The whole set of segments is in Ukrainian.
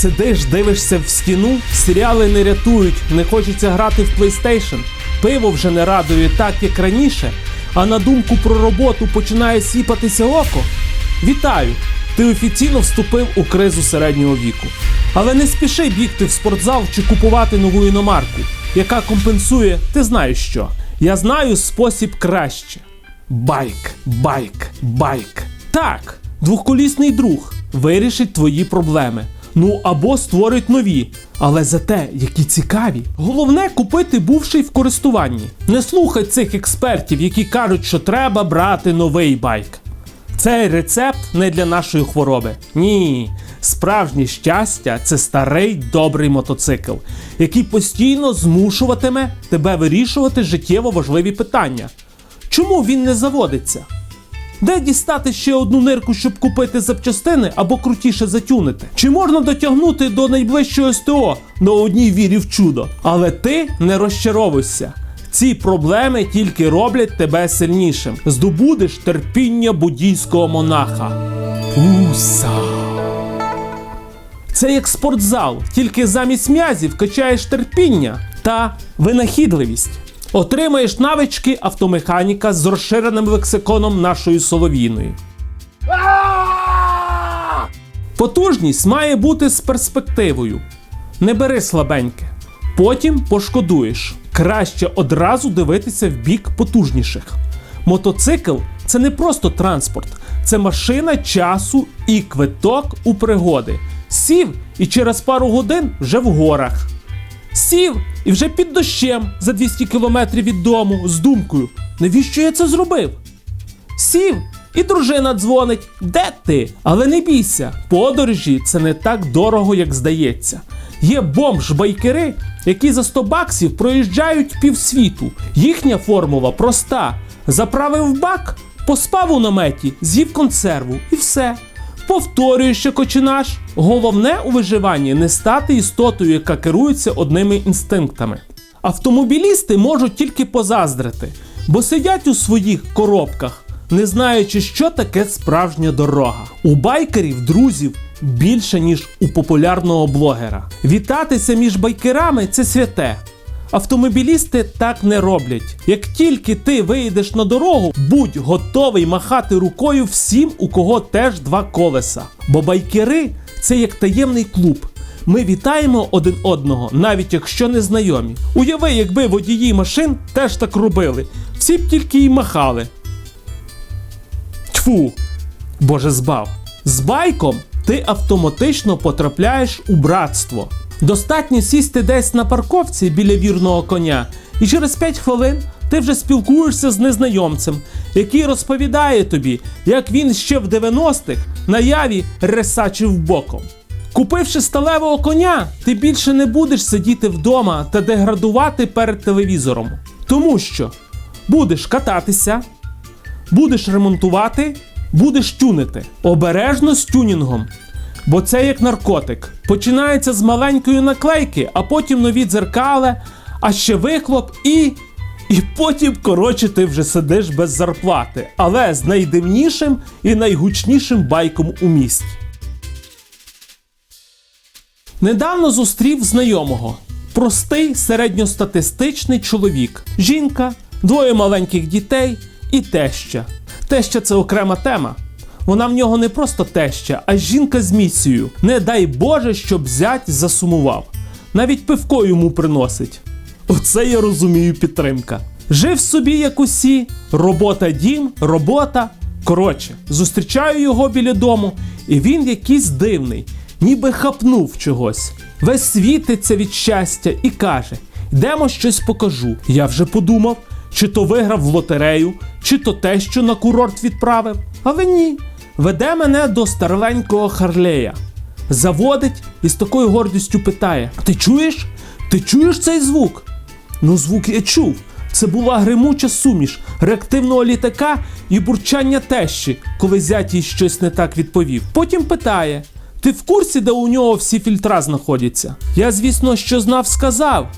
Сидиш, дивишся в стіну, серіали не рятують, не хочеться грати в PlayStation, пиво вже не радує так, як раніше, а на думку про роботу починає сіпатися око. Вітаю! Ти офіційно вступив у кризу середнього віку. Але не спіши бігти в спортзал чи купувати нову іномарку, яка компенсує, ти знаєш що. Я знаю спосіб краще. Байк, байк, байк. Так, двохколісний друг вирішить твої проблеми. Ну або створить нові, але за те, які цікаві. Головне купити бувший в користуванні. Не слухай цих експертів, які кажуть, що треба брати новий байк. Цей рецепт не для нашої хвороби. Ні. Справжнє щастя це старий добрий мотоцикл, який постійно змушуватиме тебе вирішувати життєво важливі питання. Чому він не заводиться? Де дістати ще одну нирку, щоб купити запчастини або крутіше затюнити? Чи можна дотягнути до найближчого СТО на одній вірі в чудо? Але ти не розчаровуйся. Ці проблеми тільки роблять тебе сильнішим. Здобудеш терпіння буддійського монаха. Уса. Це як спортзал, тільки замість м'язів качаєш терпіння та винахідливість. Отримаєш навички автомеханіка з розширеним лексиконом нашої солов'їної. Потужність має бути з перспективою. Не бери слабеньке. Потім пошкодуєш. Краще одразу дивитися в бік потужніших. Мотоцикл це не просто транспорт, це машина часу і квиток у пригоди. Сів і через пару годин вже в горах. Сів і вже під дощем за 200 кілометрів від дому з думкою, навіщо я це зробив? Сів, і дружина дзвонить. Де ти? Але не бійся, подорожі це не так дорого, як здається. Є бомж-байкери, які за 100 баксів проїжджають півсвіту. Їхня формула проста: заправив бак, поспав у наметі, з'їв консерву і все. Повторюєш, що кочинаш. Головне у виживанні не стати істотою, яка керується одними інстинктами. Автомобілісти можуть тільки позаздрити, бо сидять у своїх коробках, не знаючи, що таке справжня дорога. У байкерів друзів більше, ніж у популярного блогера. Вітатися між байкерами це святе. Автомобілісти так не роблять. Як тільки ти виїдеш на дорогу, будь готовий махати рукою всім, у кого теж два колеса. Бо байкери це як таємний клуб. Ми вітаємо один одного, навіть якщо не знайомі. Уяви, якби водії машин теж так робили. Всі б тільки й махали. Тьфу, Боже збав. З байком ти автоматично потрапляєш у братство. Достатньо сісти десь на парковці біля вірного коня, і через 5 хвилин ти вже спілкуєшся з незнайомцем, який розповідає тобі, як він ще в 90-х на яві ресачив боком. Купивши сталевого коня, ти більше не будеш сидіти вдома та деградувати перед телевізором. Тому що будеш кататися, будеш ремонтувати, будеш тюнити. Обережно з тюнінгом. Бо це як наркотик. Починається з маленької наклейки, а потім нові дзеркали, а ще вихлоп і. І потім, коротше, ти вже сидиш без зарплати, але з найдивнішим і найгучнішим байком у місті. Недавно зустрів знайомого. Простий середньостатистичний чоловік, жінка, двоє маленьких дітей і теща. Теща це окрема тема. Вона в нього не просто теща, а жінка з місією. Не дай Боже, щоб зять засумував. Навіть пивко йому приносить. Оце я розумію підтримка. Жив собі, як усі, робота дім, робота. Коротше, зустрічаю його біля дому, і він якийсь дивний, ніби хапнув чогось. Весь світиться від щастя і каже: Йдемо щось покажу. Я вже подумав, чи то виграв в лотерею, чи то те, що на курорт відправив. Але ні. Веде мене до старенького Харлея. Заводить і з такою гордістю питає: Ти чуєш? Ти чуєш цей звук? Ну, звук я чув. Це була гримуча суміш реактивного літака і бурчання тещі, коли зять їй щось не так відповів. Потім питає: Ти в курсі, де у нього всі фільтра знаходяться? Я, звісно, що знав, сказав.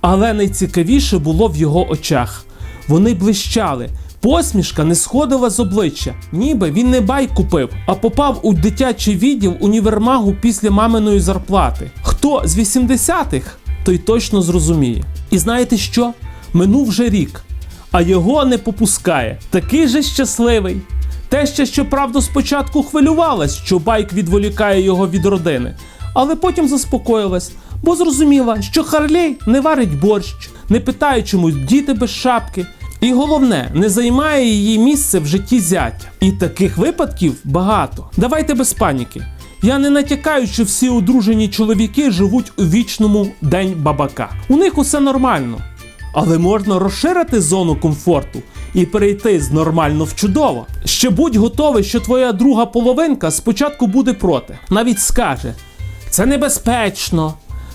Але найцікавіше було в його очах. Вони блищали, Посмішка не сходила з обличчя, ніби він не байк купив, а попав у дитячий відділ універмагу після маминої зарплати. Хто з 80-х, той точно зрозуміє. І знаєте що? Минув вже рік, а його не попускає. Такий же щасливий. Теща, щоправда, спочатку хвилювалась, що байк відволікає його від родини, але потім заспокоїлась, бо зрозуміла, що Харлей не варить борщ, не питає чомусь діти без шапки. І головне, не займає її місце в житті зятя. І таких випадків багато. Давайте без паніки. Я не натякаю, що всі одружені чоловіки живуть у вічному день бабака. У них усе нормально. Але можна розширити зону комфорту і перейти з нормально в чудово. Ще будь готовий, що твоя друга половинка спочатку буде проти. Навіть скаже: це небезпечно,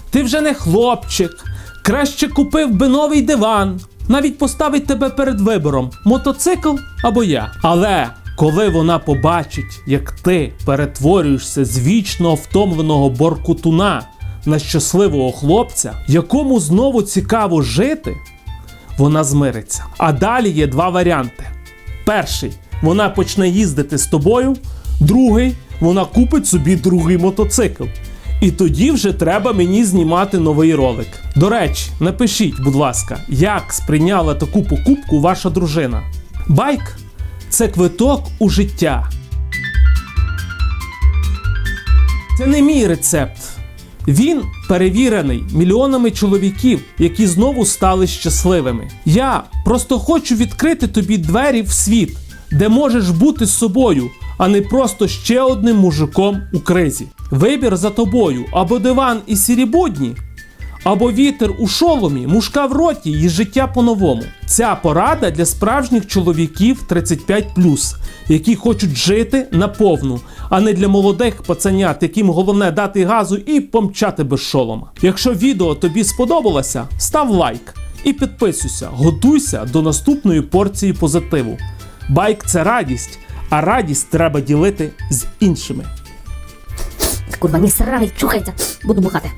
ти вже не хлопчик, краще купив би новий диван. Навіть поставить тебе перед вибором мотоцикл або я. Але коли вона побачить, як ти перетворюєшся з вічно втомленого боркутуна на щасливого хлопця, якому знову цікаво жити, вона змириться. А далі є два варіанти: перший вона почне їздити з тобою, другий вона купить собі другий мотоцикл. І тоді вже треба мені знімати новий ролик. До речі, напишіть, будь ласка, як сприйняла таку покупку ваша дружина. Байк це квиток у життя. Це не мій рецепт. Він перевірений мільйонами чоловіків, які знову стали щасливими. Я просто хочу відкрити тобі двері в світ, де можеш бути собою, а не просто ще одним мужиком у кризі. Вибір за тобою або диван і сірі будні, або вітер у шоломі, мушка в роті і життя по-новому. Ця порада для справжніх чоловіків 35+, які хочуть жити наповну, а не для молодих пацанят, яким головне дати газу і помчати без шолома. Якщо відео тобі сподобалося, став лайк і підписуйся, готуйся до наступної порції позитиву. Байк це радість, а радість треба ділити з іншими. Kurwa, nie srawaj, czukaj, budu buchatę.